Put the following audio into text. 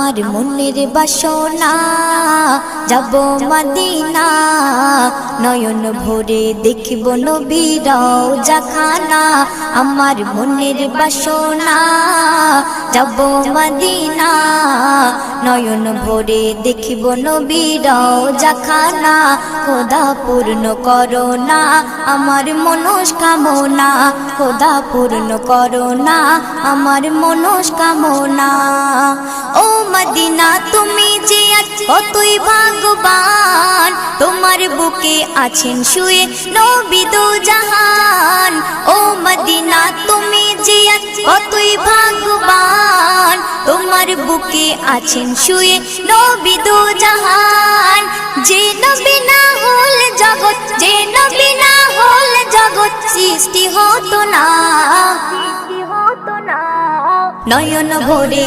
আমার মনের বাসনা, যাব মদিনা, নয়ন ভরে দেখিব নবীরাও জাখানা আমার মনের বাসনা, যাব মদিনা, নয়ন ভরে দেখিব নবীরাও জাখানা খোদা পূর্ণ করো না আমার মনস্কামনা খোদা পূর্ণ করো না আমার মনস্কামনা। কতই ভাগ্যবান, তোমার বুকে আছেন শুয়ে নবী দো জাহান। ও মদিনা, তুমি আজ কতই ভাগ্যবান, তোমার বুকে আছেন শুয়ে নবী দো জাহান। যে নবী না হল জগৎ, যে নবী না হল জগৎ, সৃষ্টি হতো না। নয়ন ভরে